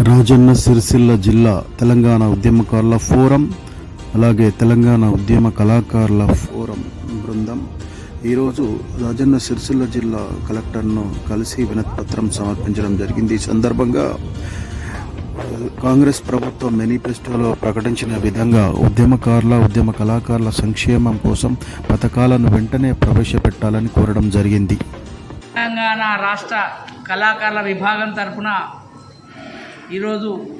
రాజన్న సిరిసిల్ల జిల్లా తెలంగాణ ఉద్యమకారుల ఫోరం అలాగే తెలంగాణ ఉద్యమ కళాకారుల ఫోరం బృందం. ఈరోజు రాజన్న సిరిసిల్ల జిల్లా కలెక్టర్ను కలిసి వినతిపత్రం సమర్పించడం జరిగింది. ఈ సందర్భంగా కాంగ్రెస్ ప్రభుత్వం మేనిఫెస్టోలో ప్రకటించిన విధంగా ఉద్యమకారుల ఉద్యమ కళాకారుల సంక్షేమం కోసం పథకాలను వెంటనే ప్రవేశపెట్టాలని కోరడం జరిగింది. తెలంగాణ రాష్ట్ర కళాకారుల విభాగం తరపున ఈరోజు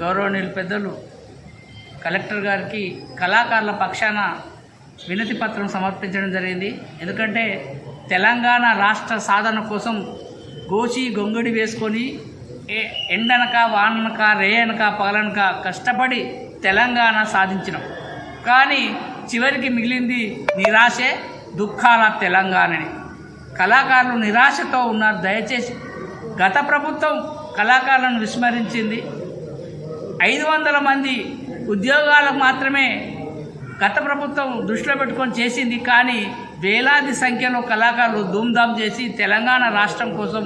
గౌరవనీయులు పెద్దలు కలెక్టర్ గారికి కళాకారుల పక్షాన వినతి పత్రం సమర్పించడం జరిగింది. ఎందుకంటే తెలంగాణ రాష్ట్ర సాధన కోసం గోచి గొంగడి వేసుకొని ఏ ఎండనక వాననక రేయనక పగలనక కష్టపడి తెలంగాణ సాధించినాం. కానీ చివరికి మిగిలింది నిరాశే దుఃఖాల తెలంగాణని. కళాకారులు నిరాశతో ఉన్నారు. దయచేసి గత ప్రభుత్వం కళాకారులను విస్మరించింది. ఐదు వందల మంది ఉద్యోగాలకు మాత్రమే గత ప్రభుత్వం దృష్టిలో పెట్టుకొని చేసింది. కానీ వేలాది సంఖ్యలో కళాకారులు ధూమ్ధామ్ చేసి తెలంగాణ రాష్ట్రం కోసం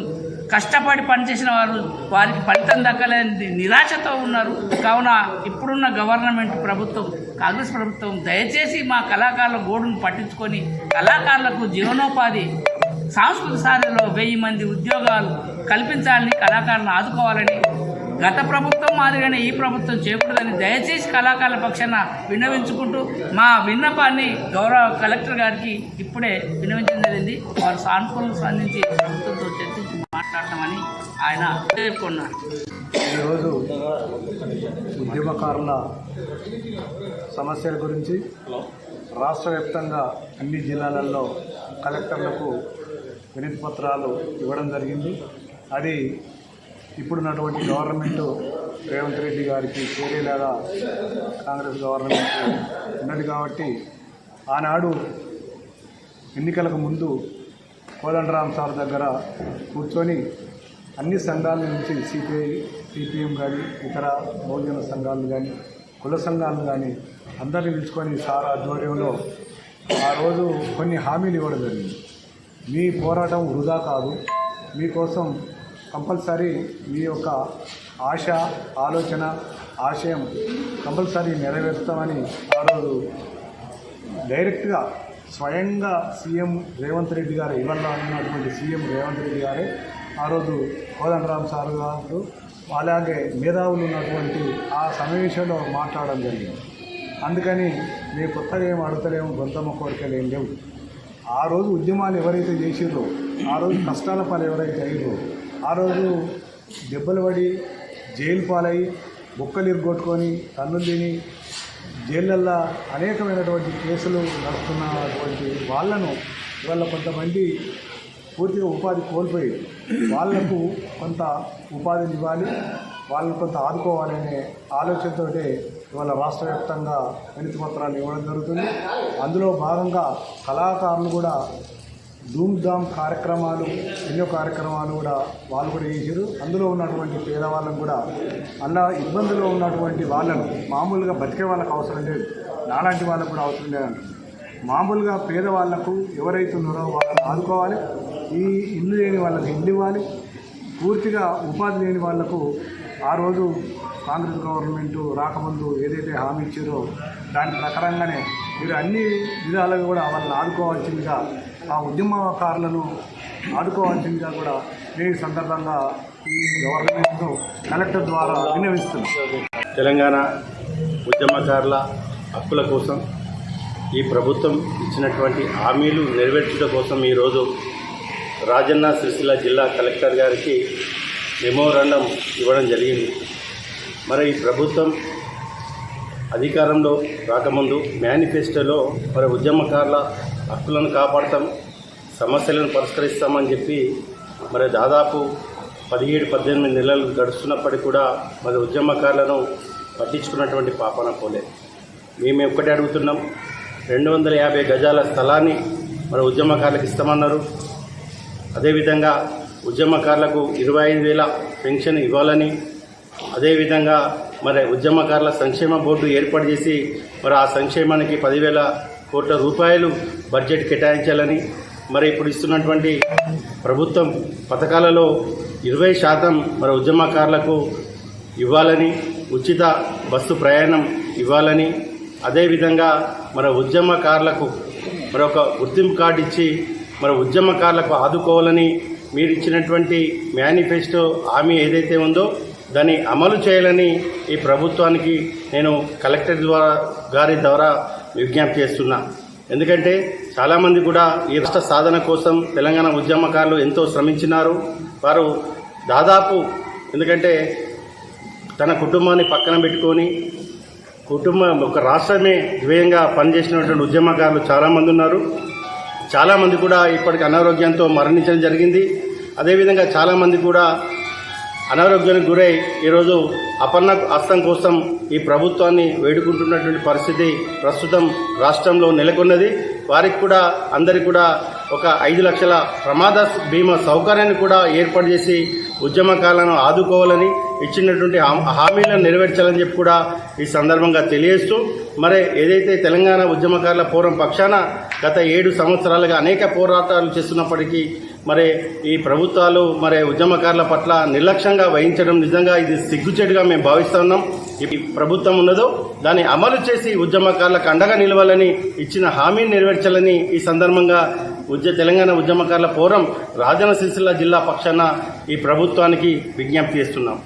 కష్టపడి పనిచేసిన వారు వారికి ఫలితం దక్కలేని నిరాశతో ఉన్నారు. కావున ఇప్పుడున్న గవర్నమెంట్ ప్రభుత్వం కాంగ్రెస్ ప్రభుత్వం దయచేసి మా కళాకారుల గోడును పట్టించుకొని కళాకారులకు జీవనోపాధి సాంస్కృతిక సాధనలో వెయ్యి మంది ఉద్యోగాలు కల్పించాలని కళాకారులను ఆదుకోవాలని గత ప్రభుత్వం మాదిరిగానే ఈ ప్రభుత్వం చేయకూడదని దయచేసి కళాకారుల పక్షాన విన్నవించుకుంటూ మా విన్నపాన్ని గౌరవ కలెక్టర్ గారికి ఇప్పుడే విన్నవించడం జరిగింది. వారు సానుకూలం స్పందించి ప్రభుత్వంతో చర్చించి మాట్లాడతామని ఆయన పేర్కొన్నారు ఈరోజు ఉద్యమకారుల సమస్యల గురించి రాష్ట్ర వ్యాప్తంగా అన్ని జిల్లాలలో కలెక్టర్లకు వినతి పత్రాలు ఇవ్వడం జరిగింది. అది ఇప్పుడున్నటువంటి గవర్నమెంట్ రేవంత్ రెడ్డి గారికి చేరేలాగా కాంగ్రెస్ గవర్నమెంట్ ఉన్నది కాబట్టి ఆనాడు ఎన్నికలకు ముందు కోదండరామ్ సార్ దగ్గర కూర్చొని అన్ని సంఘాల నుంచి సిపిఐ సిపిఎం కానీ ఇతర బహుజన సంఘాలు కానీ కుల సంఘాలు కానీ అందరిని పిలుచుకొని సార్ ఆధ్వర్యంలో ఆ రోజు కొన్ని హామీలు ఇవ్వడం జరిగింది. మీ పోరాటం వృధా కాదు. మీకోసం కంపల్సరీ మీ యొక్క ఆశ ఆలోచన ఆశయం కంపల్సరీ నెరవేరుస్తామని ఆ రోజు డైరెక్ట్గా స్వయంగా సీఎం రేవంత్ రెడ్డి గారు ఇవాళ ఉన్నటువంటి సీఎం రేవంత్ రెడ్డి గారే ఆ రోజు కోదండరామ్ సార్ గారు అలాగే మేధావులు ఉన్నటువంటి ఆ సమావేశంలో మాట్లాడడం జరిగింది. అందుకని మేము కొత్తగా ఏం అడుగుతలేము గొంతమ్మ కోరికలు ఏం లేవు. ఆ రోజు ఉద్యమాలు ఎవరైతే చేసిర్రో ఆ రోజు కష్టాల పాలు ఎవరైతే అయ్యారో ఆ రోజు దెబ్బలు పడి జైలు పాలై బొక్కలు ఇరుగొట్టుకొని కన్నులు తిని జైళ్ళల్లో అనేకమైనటువంటి కేసులు నడుస్తున్నటువంటి వాళ్ళను ఇవాళ కొంతమంది పూర్తిగా ఉపాధి కోల్పోయి వాళ్ళకు కొంత ఉపాధిని ఇవ్వాలి వాళ్ళని కొంత ఆదుకోవాలనే ఆలోచనతోటే ఇవాళ రాష్ట్ర వ్యాప్తంగా వినతి పత్రాలు ఇవ్వడం జరుగుతుంది. అందులో భాగంగా కళాకారులు కూడా ధూమ్ధామ్ కార్యక్రమాలు ఎన్నో కార్యక్రమాలు కూడా వాళ్ళు కూడా చేశారు. అందులో ఉన్నటువంటి పేదవాళ్ళను కూడా అలా ఇబ్బందుల్లో ఉన్నటువంటి వాళ్ళను మామూలుగా బతికే వాళ్ళకు అవసరం లేదు. నాలాంటి వాళ్ళకు కూడా అవసరం లేదంట మామూలుగా పేదవాళ్ళకు ఎవరైతే ఉన్నారో వాళ్ళని ఆదుకోవాలి. ఈ ఇల్లు లేని వాళ్ళకి ఇల్లు ఇవ్వాలి. పూర్తిగా ఉపాధి లేని వాళ్ళకు ఆ రోజు కాంగ్రెస్ గవర్నమెంట్ రాకముందు ఏదైతే హామీ ఇచ్చారో దాని ప్రకారంగానే మీరు అన్ని విధాలుగా కూడా వాళ్ళని ఆదుకోవాల్సిందిగా ఆ ఉద్యమకారులను ఆదుకోవాల్సిందిగా కూడా నేను ఈ సందర్భంగా ఈ గవర్నమెంట్ను కలెక్టర్ ద్వారా విన్నవిస్తున్నాను తెలంగాణ ఉద్యమకారుల హక్కుల కోసం ఈ ప్రభుత్వం ఇచ్చినటువంటి హామీలు నెరవేర్చుట కోసం ఈరోజు రాజన్న సిరిసిల్ల జిల్లా కలెక్టర్ గారికి మెమోరాండం ఇవ్వడం జరిగింది. మరి ఈ ప్రభుత్వం అధికారంలో రాకముందు మేనిఫెస్టోలో మరి ఉద్యమకారుల హక్కులను కాపాడతాం సమస్యలను పరిష్కరిస్తామని చెప్పి మరి దాదాపు పదిహేడు పద్దెనిమిది నెలలు గడుస్తున్నప్పటికీ కూడా మరి ఉద్యమకారులను పట్టించుకున్నటువంటి పాపన పోలేదు మేము ఒక్కటే అడుగుతున్నాం రెండు వందల యాభై గజాల స్థలాన్ని మరి ఉద్యమకారులకు ఇస్తామన్నారు. అదేవిధంగా ఉద్యమకారులకు ఇరవై ఐదు వేల పెన్షన్ ఇవ్వాలని అదేవిధంగా మరి ఉద్యమకారుల సంక్షేమ బోర్డు ఏర్పాటు చేసి మరి ఆ సంక్షేమానికి పదివేల కోట్ల రూపాయలు బడ్జెట్ కేటాయించాలని మరి ఇప్పుడు ఇస్తున్నటువంటి ప్రభుత్వం పథకాలలో ఇరవై శాతం మరి ఉద్యమకారులకు ఇవ్వాలని ఉచిత బస్సు ప్రయాణం ఇవ్వాలని అదేవిధంగా మన ఉద్యమకారులకు మరొక గుర్తింపు కార్డు ఇచ్చి మన ఉద్యమకారులకు ఆదుకోవాలని మీరు ఇచ్చినటువంటి మేనిఫెస్టో హామీ ఏదైతే ఉందో దాన్ని అమలు చేయాలని ఈ ప్రభుత్వానికి నేను కలెక్టర్ ద్వారా గారి ద్వారా విజ్ఞప్తి చేస్తున్నా. ఎందుకంటే చాలామంది కూడా ఈ రాష్ట్ర సాధన కోసం తెలంగాణ ఉద్యమకారులు ఎంతో శ్రమించినారు. వారు దాదాపు ఎందుకంటే తన కుటుంబాన్ని పక్కన పెట్టుకొని కుటుంబం ఒక రాష్ట్రమే ద్వేయంగా పనిచేసినటువంటి ఉద్యమకారులు చాలామంది ఉన్నారు. చాలామంది కూడా ఇప్పటికి అనారోగ్యంతో మరణించడం జరిగింది. అదేవిధంగా చాలామంది కూడా అనారోగ్యానికి గురై ఈరోజు అపర్ణ అస్తం కోసం ఈ ప్రభుత్వాన్ని వేడుకుంటున్నటువంటి పరిస్థితి ప్రస్తుతం రాష్ట్రంలో నెలకొన్నది. వారికి కూడా అందరికి కూడా ఒక ఐదు లక్షల ప్రమాద బీమా సౌకర్యాన్ని కూడా ఏర్పాటు చేసి ఉద్యమకాలను ఆదుకోవాలని ఇచ్చినటువంటి హామీలను నెరవేర్చాలని చెప్పి కూడా ఈ సందర్భంగా తెలియజేస్తూ మరి ఏదైతే తెలంగాణ ఉద్యమకారుల పూర్వం పక్షాన గత ఏడు సంవత్సరాలుగా అనేక పోరాటాలు చేస్తున్నప్పటికీ మరి ఈ ప్రభుత్వాలు మరి ఉద్యమకారుల పట్ల నిర్లక్ష్యంగా వహించడం నిజంగా ఇది సిగ్గుచేటుగా మేము భావిస్తున్నాం ఈ ప్రభుత్వం ఉన్నదో దాన్ని అమలు చేసి ఉద్యమకారులకు అండగా నిలవాలని ఇచ్చిన హామీని నెరవేర్చాలని ఈ సందర్భంగా ఉద్య తెలంగాణ ఉద్యమకారుల ఫోరం రాజన్న సిరిసిల్ల జిల్లా పక్షాన ఈ ప్రభుత్వానికి విజ్ఞప్తి చేస్తున్నాం.